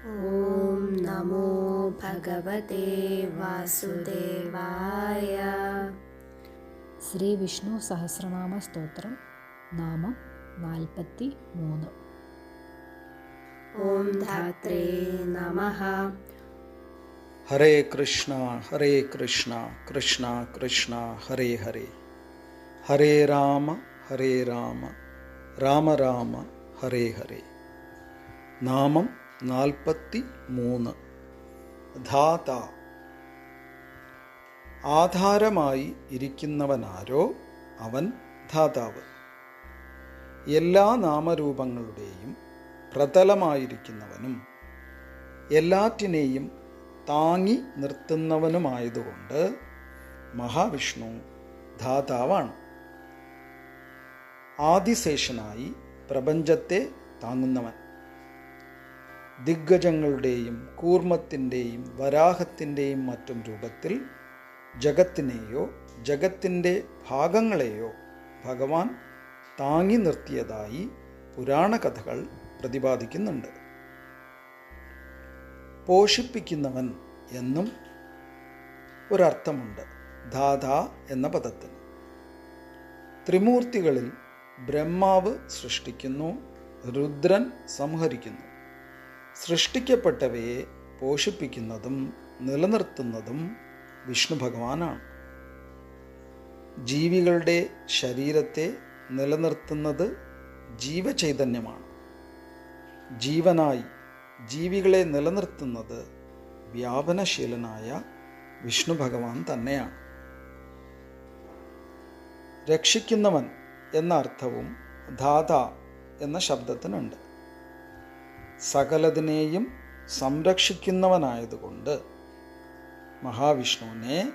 ॐ नमो भगवते वासुदेवाय। श्रीविष्णुसहस्रनामस्तोत्रं नाम नाल्पति मून् ॐ धात्रे नमः। हरे कृष्ण हरे कृष्ण कृष्ण कृष्ण हरे हरे। हरे राम हरे राम राम राम हरे हरे। नामं നാൽപ്പത്തി മൂന്ന് ധാത. ആധാരമായി ഇരിക്കുന്നവനാരോ അവൻ ധാതാവ്. എല്ലാ നാമരൂപങ്ങളുടെയും പ്രതലമായിരിക്കുന്നവനും എല്ലാറ്റിനെയും താങ്ങി നിർത്തുന്നവനുമായതുകൊണ്ട് മഹാവിഷ്ണു ധാതാവാണ്. ആദിശേഷനായി പ്രപഞ്ചത്തെ താങ്ങുന്നവൻ. ദിഗ്ഗജങ്ങളുടെയും കൂർമ്മത്തിന്റെയും വരാഹത്തിന്റെയും മറ്റും രൂപത്തിൽ ജഗത്തിനെയോ ജഗത്തിന്റെ ഭാഗങ്ങളെയോ ഭഗവാൻ താങ്ങി നിർത്തിയതായി പുരാണ കഥകൾ പ്രതിപാദിക്കുന്നുണ്ട്. പോഷിപ്പിക്കുന്നവൻ എന്നും ഒരർത്ഥമുണ്ട്. ധാത എന്ന പദത്തിന്. ത്രിമൂർത്തികളിൽ ബ്രഹ്മാവ് സൃഷ്ടിക്കുന്നു രുദ്രൻ സംഹരിക്കുന്നു. സൃഷ്ടിക്കപ്പെട്ടവയെ പോഷിപ്പിക്കുന്നതും നിലനിർത്തുന്നതും വിഷ്ണു ഭഗവാനാണ്. ജീവികളുടെ ശരീരത്തെ നിലനിർത്തുന്നത് ജീവചൈതന്യമാണ്. ജീവനായി ജീവികളെ നിലനിർത്തുന്നത് വ്യാപനശീലനായ വിഷ്ണു ഭഗവാൻ തന്നെയാണ്. രക്ഷിക്കുന്നവൻ എന്ന അർത്ഥവും ധാത എന്ന ശബ്ദത്തിനുണ്ട്. സകലതിനെയും സംരക്ഷിക്കുന്നവനായതുകൊണ്ട് മഹാവിഷ്ണുവിനെ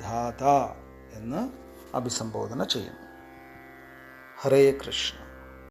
ധാത എന്ന് അഭിസംബോധന ചെയ്യുന്നു. ഹരേ കൃഷ്ണ.